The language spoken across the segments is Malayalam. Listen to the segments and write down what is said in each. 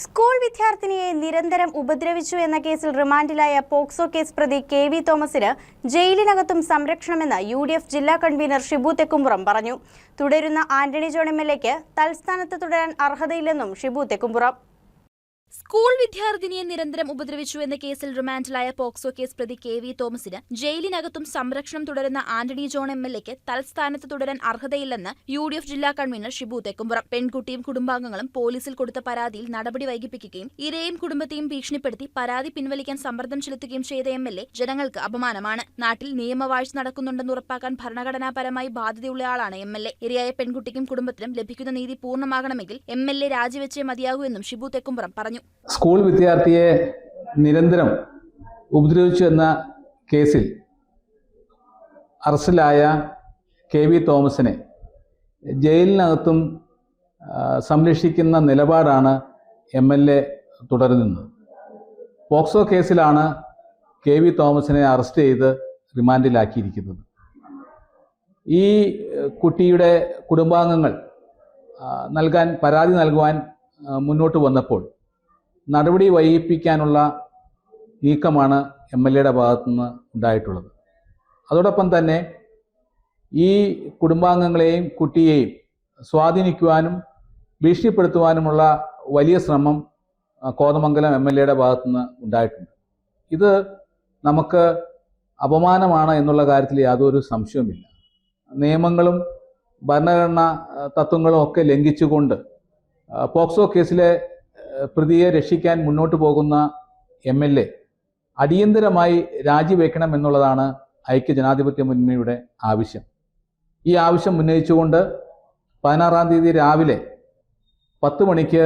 സ്കൂൾ വിദ്യാർത്ഥിനിയെ നിരന്തരം ഉപദ്രവിച്ചു എന്ന കേസിൽ റിമാൻഡിലായ പോക്സോ കേസ് പ്രതി കെ വി തോമസിന് ജയിലിനകത്തും സംരക്ഷണമെന്ന് യു ഡി എഫ് ജില്ലാ കൺവീനർ ഷിബു തെക്കുംപുറം പറഞ്ഞു. തുടരുന്ന ആന്റണി ജോൺ എം എൽ എക്ക് തൽസ്ഥാനത്ത് തുടരാൻ അർഹതയില്ലെന്നും ഷിബു തെക്കുംപുറം. സ്കൂൾ വിദ്യാർത്ഥിനിയെ നിരന്തരം ഉപദ്രവിച്ചു എന്ന കേസിൽ റിമാൻഡിലായ പോക്സോ കേസ് പ്രതി കെ വി തോമസിന് ജയിലിനകത്തും സംരക്ഷണം തുടരുന്ന ആന്റണി ജോൺ എം എൽ എക്ക് തൽസ്ഥാനത്ത് തുടരാൻ അർഹതയില്ലെന്ന് യു ഡി എഫ് ജില്ലാ കൺവീനർ ഷിബു തെക്കുംപുറം. പെൺകുട്ടിയും കുടുംബാംഗങ്ങളും പോലീസിൽ കൊടുത്ത പരാതിയിൽ നടപടി വൈകിപ്പിക്കുകയും ഇരയും കുടുംബത്തെയും ഭീഷണിപ്പെടുത്തി പരാതി പിൻവലിക്കാൻ സമ്മർദ്ദം ചെലുത്തുകയും ചെയ്ത എം എൽ എ ജനങ്ങൾക്ക് അപമാനമാണ്. നാട്ടിൽ നിയമവാഴ്ച നടക്കുന്നുണ്ടെന്ന് ഉറപ്പാക്കാൻ ഭരണഘടനാപരമായി ബാധ്യതയുള്ളയാളാണ് എം എൽ എ. ഇരയായ പെൺകുട്ടിക്കും കുടുംബത്തിനും ലഭിക്കുന്ന നീതി പൂർണമാകണമെങ്കിൽ എം എൽ എ രാജിവെച്ചേ മതിയാകൂ എന്നും ഷിബു തെക്കുംപുറം പറഞ്ഞു. സ്കൂൾ വിദ്യാർത്ഥിയെ നിരന്തരം ഉപദ്രവിച്ചു എന്ന കേസിൽ അറസ്റ്റിലായ കെ വി തോമസിനെ ജയിലിനകത്തും സംരക്ഷിക്കുന്ന നിലപാടാണ് എം എൽ എ തുടരുന്നത്. പോക്സോ കേസിലാണ് കെ വി തോമസിനെ അറസ്റ്റ് ചെയ്ത് റിമാൻഡിലാക്കിയിരിക്കുന്നത്. ഈ കുട്ടിയുടെ കുടുംബാംഗങ്ങൾ നൽകാൻ പരാതി നൽകുവാൻ മുന്നോട്ട് വന്നപ്പോൾ നടപടി വൈകിപ്പിക്കാനുള്ള നീക്കമാണ് എം എൽ എയുടെ ഭാഗത്തുനിന്ന് ഉണ്ടായിട്ടുള്ളത്. അതോടൊപ്പം തന്നെ ഈ കുടുംബാംഗങ്ങളെയും കുട്ടിയെയും സ്വാധീനിക്കുവാനും ഭീഷണിപ്പെടുത്തുവാനുമുള്ള വലിയ ശ്രമം കോതമംഗലം എം എൽ എയുടെ ഭാഗത്തുനിന്ന് ഉണ്ടായിട്ടുണ്ട്. ഇത് നമുക്ക് അപമാനമാണ് എന്നുള്ള കാര്യത്തിൽ യാതൊരു സംശയവുമില്ല. നിയമങ്ങളും ഭരണഘടനാ തത്വങ്ങളും ഒക്കെ ലംഘിച്ചുകൊണ്ട് പോക്സോ കേസിലെ പ്രതിയെ രക്ഷിക്കാൻ മുന്നോട്ട് പോകുന്ന എം എൽ എ അടിയന്തരമായി രാജിവെക്കണം എന്നുള്ളതാണ് ഐക്യ ജനാധിപത്യ മുന്നണിയുടെ ആവശ്യം. ഈ ആവശ്യം ഉന്നയിച്ചുകൊണ്ട് പതിനാറാം തീയതി രാവിലെ പത്ത് മണിക്ക്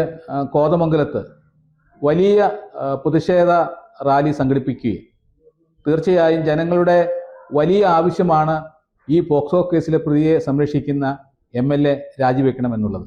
കോതമംഗലത്ത് വലിയ പ്രതിഷേധ റാലി സംഘടിപ്പിക്കുകയും തീർച്ചയായും ജനങ്ങളുടെ വലിയ ആവശ്യമാണ് ഈ പോക്സോ കേസിലെ പ്രതിയെ സംരക്ഷിക്കുന്ന എം എൽ എ രാജിവെക്കണമെന്നുള്ളത്.